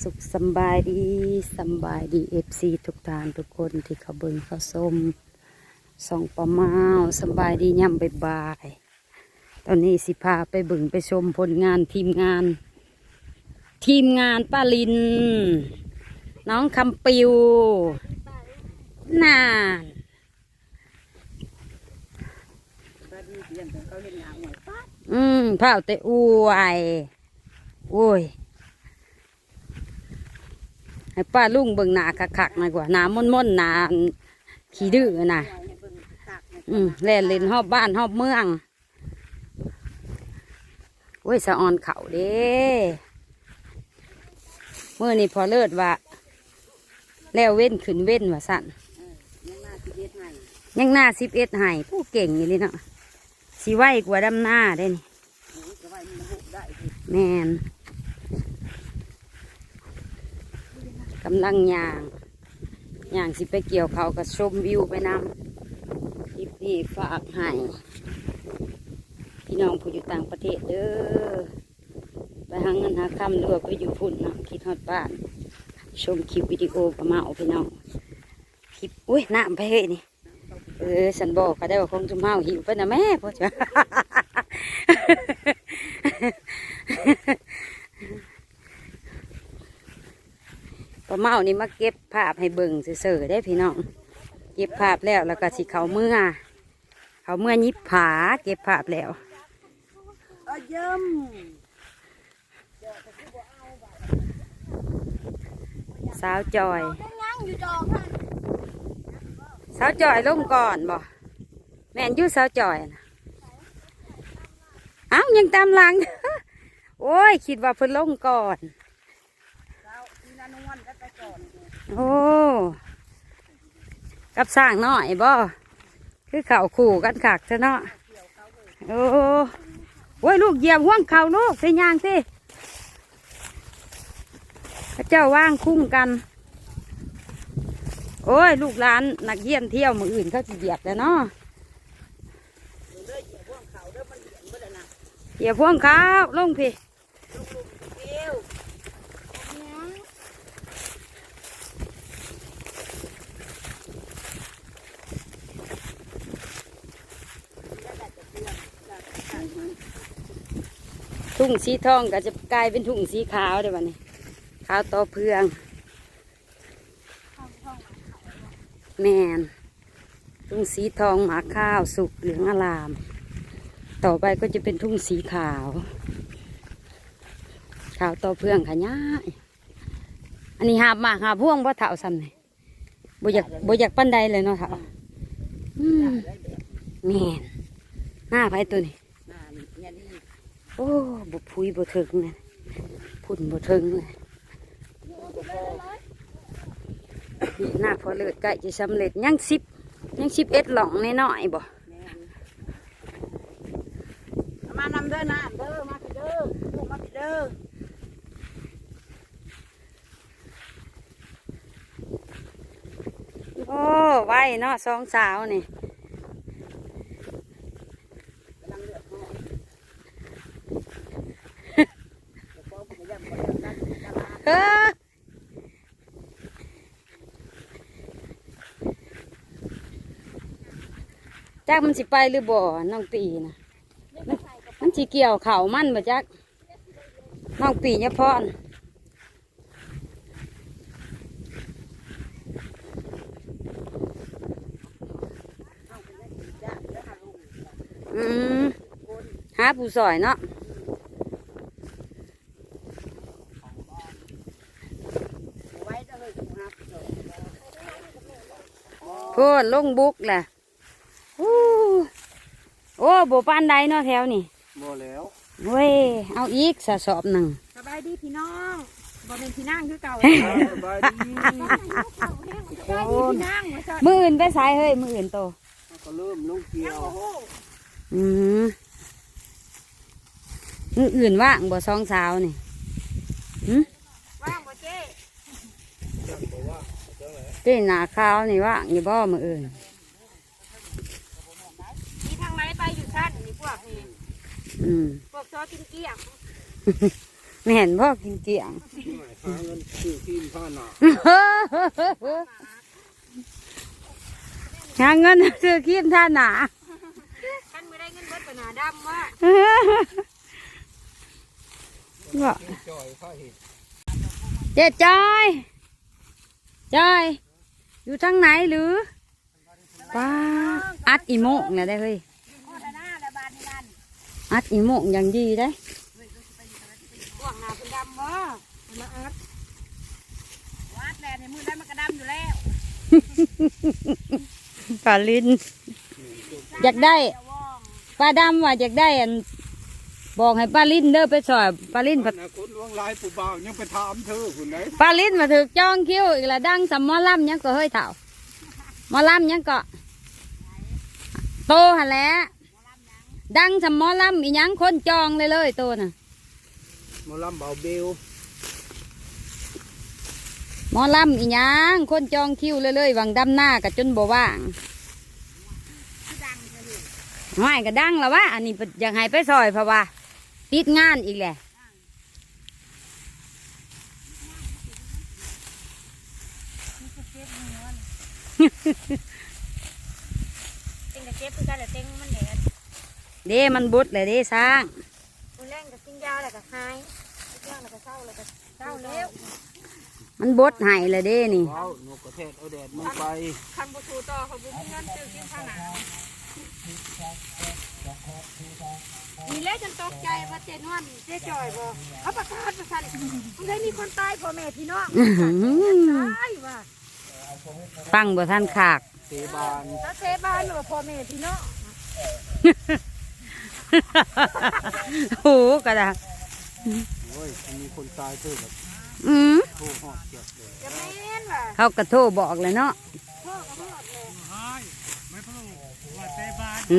สุขสบายดีสบายดีเอฟซีทุกทานทุกคนที่เขาเบิ่งเขาชมส่องประมาสบายดีย่ำบายบาย ตอนนี้สิพาไปเบิ่งไปชมผลงานทีมงาน ทีมงานป้าลิน น้องคำปิวน่านอืมเผาแต่อวยโอ้ย ให้ป้าลุงเบิ่งหนาคักๆหน่อยกว่าหนาม่นๆหนาขี้ดื้อน่ะอืมแล่นเล่นรอบบ้านรอบเมืองโอ้ยสะออนเขาเด้เมื่อนี่พอเลิศว่าแล้วเว้นขึ้นเว้นว่าสั่นยังหน้าสิบเอ็ดไห้ผู้เก่งอยู่เลยเนาะสิไหวกว่าดำหน้าได้นี่แมน กำลังย่างย่างสิไปเกี่ยวเขากับชมวิวไปนำคลิปนี้ฝากให้พี่น้องผู้อยู่ต่างประเทศเด้อไปหาเงินหาคำหรือว่าไปอยู่พุ่นนะคิดฮอดบ้าน ชมคลิปวิดีโอประมาเอาพี่น้องคลิปอุ้ยน้ำไปเฮ้ยนี่เออฉันบอกก็ได้ว่าคงจุ่มาหิวไปนะแม่พ่อจ้ะ ป้าเมานี่มาเก็บภาพให้เบิ่งเสื่อๆได้พี่น้องเก็บภาพแล้วแล้วก็สิเขาเมื่อเขาเมื่อยิบผาเก็บภาพแล้วเยิ้มสาวจอย สาวจอยลงก่อนบ่แม่นยู่สาวจอยนะเอ้ายังตามหลัง โอ้ย คิดว่าเพิ่นลงก่อน เรามีนานวนก็ไปก่อน โอ้กับสร้างน้อยบ่คือเขาขู่กันขากซะเนาะโอ้โอ้ยลูกเหยียบห่วงเขาลูกใส่ยางสิพระเจ้าว่างคุ้มกัน โอ้ย ลูกหลานนักเยี่ยมเที่ยวมืออื่นเขาสิเหยียบแล้วเนาะเหยียบห่วงเขาลงพี่ เดียว ทุ่งสีทองก็จะกลายเป็นทุ่งสีขาวเดี๋ยววันนี้ขาวต่อเพือง แมนทุ่งสีทองหมาข้าวสุกเหลืองอลาม ต่อไปก็จะเป็นทุ่งสีขาว ขาวต่อเพืองขะย่าอันนี้หาบหมากหาพ่วงว่าเถาซ้ำนี่บ่อยากบ่อยากปั้นใดเลยเนาะเถาแมนหน้าไปตัวนี้ โอ้บุพุยบุถึงเลยพุ่นบุถึงเลยนี่หน้าพอเลิศใกล้จะสำเร็จยังสิบยังสิบเอ็ดหล่องน้อยๆบ่มานำเด้อน้ำเด้อมาพี่เด้อลูกมาพี่เด้อโอ้ไวเนาะสองสาวนี่ กำลังเลือกหม้อเดี๋ยวพ่อผมจะย่ำคนเดียวกันตลาด เฮ้อ จักมันสิไปหรือบ่น้องปีนะมันสิเกี่ยวเข่ามันบ่จักน้องปีเนี่ยพรอืมหาผู้ซอยเนาะไว้เด้อเฮ้ยครับพูนลงบุกแหละ โอ้โบปานใดเนาะแถวนี่บ่แล้วเว้ยเอาอีกสะสอบหนึ่งสบายดีพี่น้องบ่เป็นพี่นั่งคือเก่าสบายดีสบายดีพี่นั่งมาจอดมืออื่นไปสายเฮ้ยมืออื่นโตก็เริ่มลงเกี่ยวโอ้โหอืมมืออื่นว่างบ่สองสาวนี่หืมว่างบ่เจ๊เต้นหนาขาวนี่ว่างอยู่บ่มืออื่น มีทางไหนไป อยู่ชั้นนี่พวกนี้อืมพวกซอกินเกลี้ยงแม่นพ่อกินเกี่ยงหาเงินซื้อที่ผ้าหนาหาเงินซื้อครีมท่าหนาท่านไม่ได้เงินเบิดไปหนาดำว่าว่าจอยผ้าเห็ดเจ๊จอยจอยอยู่ทางไหนหรือป้าอัดอีโมกเนี่ยได้เฮ้ย โคตรหน้าละบานนี่นั่น อัดอีโมกอย่างดีได้พวกหนาเป็นดำว่ามาอัดวัดแลในมือได้มันกระดำอยู่แล้วปลาลินอยากได้เดี๋ยวว่องปลาดำว่าอยากได้อันบอกให้ปลาลินเด้อไปสอยปลาลินอนาคตล่วงลายผู้บ่าวยังไปถามเธอคุณไหนปลาลินมาถึกจ้องคิ้วอีกละดังสำหมอลำยังก็เฮ้ยเถ่าหมอลำยังก็โตหันแหล้ว ดังสำหมอลำอีหยังคนจองเลยเลยโตน่ะหมอลำเบาเบลหมอลำอีหยังคนจองคิวเลยเลยหวังดำหน้ากับจนบ่ว่างไม่ก็ดังแล้ววะอันนี้อยากให้ไปซอยเพราะว่าติดงานอีกแหละเต็งกับเจ็บคือกันแต่เต็งมันแหน เด้มันบุดเลยเด้สร้างมันแรงกับกินยาแล้วก็หายกินยาแล้วก็เศร้าแล้วก็เศร้าแล้วมันบดใหายเลยเด้นี่ว้าวนกกระเทศเอาแดดมันไปคันบุตูต่อเขาบุมีเงินซื้อกินข้าวหนามีเล่จนตกใจว่าเจนวนเจ๊จอยบ่เขาประกาศประชันมันได้มีคนตายพ่อแม่พี่น้องอื้อหือตายว่ะฟังบ่ทันขากเตบานถ้าเทบ้านหรือว่าพ่อแม่พี่น้อง โอ้โหกระดาษโอ้ยมันมีคนตายเธอแบบอืมโทษหอดเจ็บเลยจะแม่นว่ะเขากระโทรบอกเลยเนาะพ่อก็พ่อเลย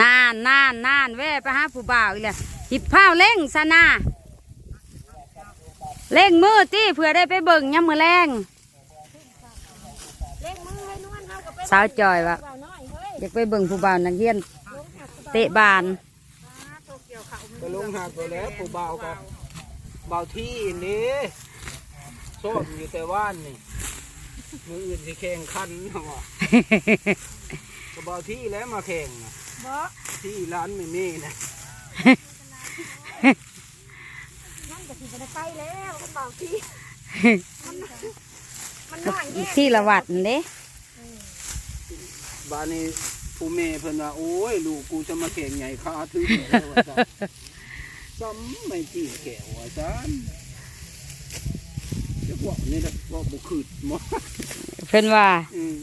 นานนานนานแว่ไปหาผู้บ่าวอีกแล้วหิบผ้าวเล่งซะนาเล่งมือตี้เพื่อได้ไปเบิ่งยามมือแรงเล่งมือให้นวลเฮาก็เป็นสาวจอยวะเบาน้อยเฮ้ยอยากไปเบิ่งผู้บ่าวนักเรียนลงหักเตะบาน โตเกียวเขา ก็ ลงหักไปแล้วผู้บ่าวกับเบาที่นี่ส้มอยู่แต่ว่านนี่มืออื่นสิแข่งขันนะวะก็เบาที่แล้วมาแข่งนะบ่ที่ร้านไม่มีนะนั่นก็สิบ่ได้ไปแล้วเบาที่มันมันน้อยแยกที่ละวัดนั่นเด้บ้านนี้ผู้แม่เพิ่นว่าโอ้ย ลูกกูจะมาแข่งใหญ่ขาถึงแล้วว่า ซั่นซ้ำไม่จีแก้วว่าซั่นจะบอกนี่นะว่าบ่คืดหมอเพิ่นว่าอืม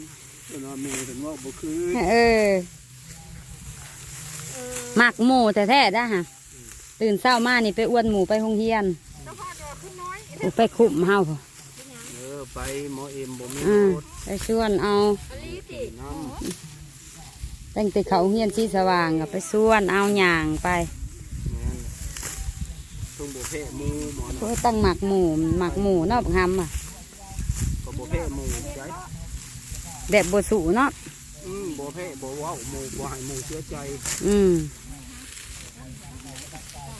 เพิ่นว่าแม่เพิ่นว่าบ่คืดเออมักหมูแท้ๆได้อฮะตื่นเช้ามานี่ไปอ้วนหมูไปโรงเรียนเจ้าพ่อดอกขึ้นน้อยโอ้ไปคุมเฮาพุ่นเออไปหมอเอ็มบ่มีอ่ารถไปชวนเอาอลีสิน้ตั้งแต่เขาเฮียนสีสว่างก็ไปชวนเอาหย่างไปำแม่น ต้องบ่แพ้หมูหมอก็นะตั้งหมักหมูหมักหมูเนาะบักหำอะก็บ่แพ้หมูใจแบบบสูเนาะอืมบ่แพ้บ่เว้าหมูบ่ให้หมูเสียใจ อืม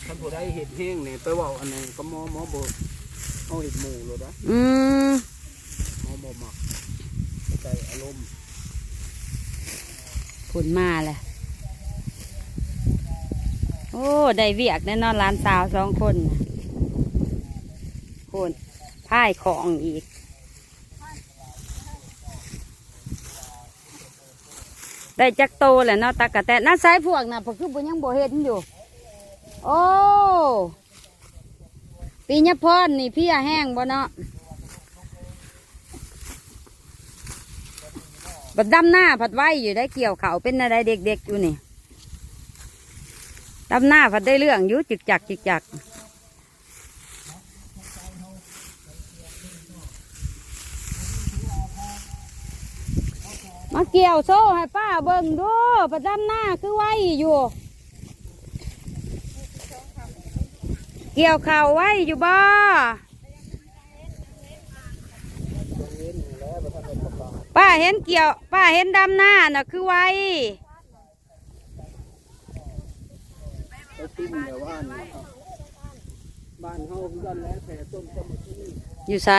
ท่านผู้ใดเฮ็ดแห้งนี่ไปเว้าอันนั้นก็หมอหมอบ่เอาเฮ็ดหมูเลยนะอืมหมอบ่มักใจอารมณ์ผลมาแหละ โอ้ ได้เวียกแน่นอนร้านสาวสองคนคนพ่ายของอีก ได้จักโตแหละเนาะตากะแต่น่าใช้พวกน่ะเพราะคือบ่ยังบ่เห็นอยู่ โอ้ปีญพรนี่พี่แห้งบ่เนาะบัดดำหน้าผัดไว้อยู่ได้เกี่ยวเขาเป็นอะไรเด็กๆอยู่นี่ ดำหน้าผัดได้เรื่องอยู่จึกจักจึกจักมาเกี่ยวโซ่ให้ป้าเบิ่งดูผัดดำหน้าคือไว้อยู่ เกี่ยวเข่าวไว้อยู่บ่ป้าเห็นเกี่ยว ป้าเห็นดำหน้าน่ะคือไว้ ไป ติ้มแต่ว่านี่ครับบบ้านเฮาคือกันแล้วแผ่ต้นต้นที่อยู่ไส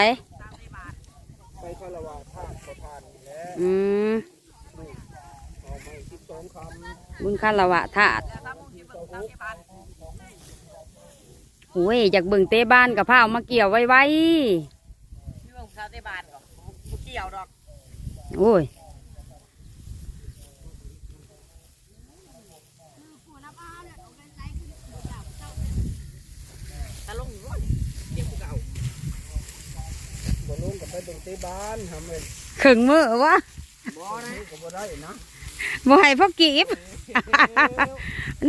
ไปคารวะธาตุประธานนี่แหละอืมเอาไม่คิดสองคำบุญคารวะธาตุโอ้ยอยากเบิ่งเตะบ้านกับผ้าเอามาเกี่ยวไว้ไว้เรื่องชาวบ้านก็เกี่ยวดอก โอ้ย ตะลงอยู่ว่าเกี่ยวเก่า บ่ ลงกับไปเบิ่งเตะบ้านทำเลยขึงมือวะบ่ได้ก็บ่ได้นะบ่ให้พ่อกีบ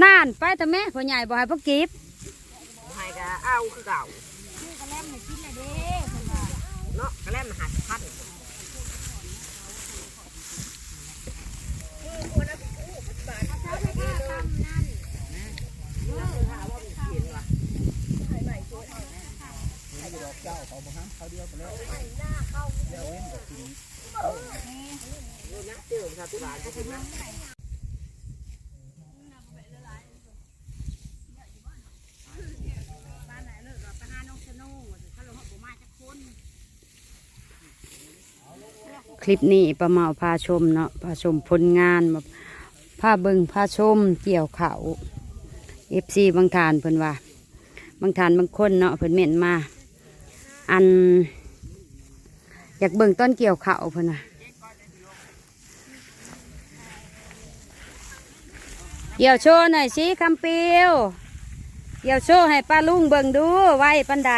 นานไปแต่แม่พ่อใหญ่บ่ให้พ่อกีบให้ก็เอาคือเก่าคือกระแลมน่ะกินละเด้เนาะกระแลมน่ะหัดพั ลิปนี้ประมาพาชมเนาะพาชมผลงานแบบพาเบิงพาชมเกี่ยวเขาเอฟซีบางทานเพิ่นว่า บางทานบางคนเนาะเพิ่นเม่นมา อัน อยากเบิ่งต้นเกี่ยวเขาเพิ่นว่าเกี่ยวโชว์หน่อยสิคำเปียวเกี่ยวโชว์ให้ป้าลุงเบิ่งดูไว้ปันใด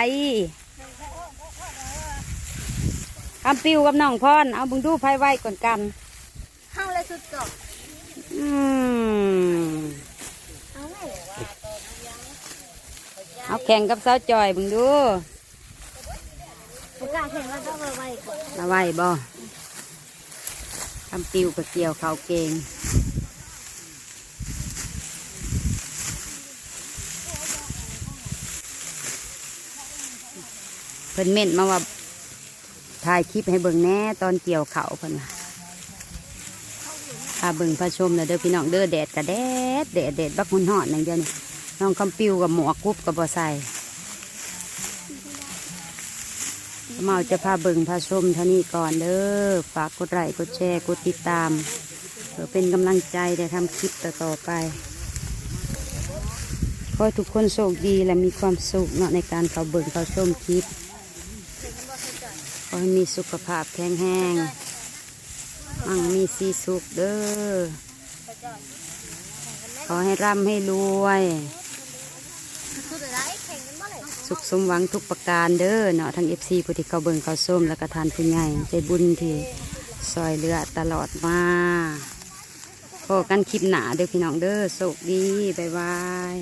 คำปิวกับน้องพรเอาเบึงดูไพ่ไว้ก่อนกันเข้าเลยสุดจบอืมเอาแข่งกับสาวจอยเบึงดูประกาศเห็นว่าต้องระไว้ก่อนมาไว้บ่คำปิวกับเกี่ยวเขาวเก่งเพิ่นเม่นมาว่า ถ่ายคลิปให้เบิ่งแน่ตอนเกี่ยวเขาเพิ่นน่ะพาเบิ่งพาชมเลยเด้อพี่น้องเด้อแดดกะแดดแดดแดดบักหุ่นหอดอย่งเดียวนี่น้องคำปิวกับหมวกกุบกับบ่ใส่เมาจะพาเบิ่งพาชมเท่านี้ก่อนเด้อฝากกดไลค์กดแชร์กดติดตามเพื่อเป็นกำลังใจได้ทำคลิปต่อๆไปขอทุกคนโชคดีและมีความสุขเนาะในการเข้าเบิ่งเข้าชมคลิป ขอให้มีสุขภาพแข็งแรงมั่งมีสีสุขเด้อ ขอให้ร่ำให้รวย สุขสมหวังทุกประการเด้อเนาะทั้งเอฟซีผู้ที่เขาเบิ่งเขาส้มและก็ทานผู้ใหญ่ใจบุญที่ซอยเรือตลอดมาพอกันคลิปหนาเด้อพี่น้องเด้อโชคดี บ๊ายบาย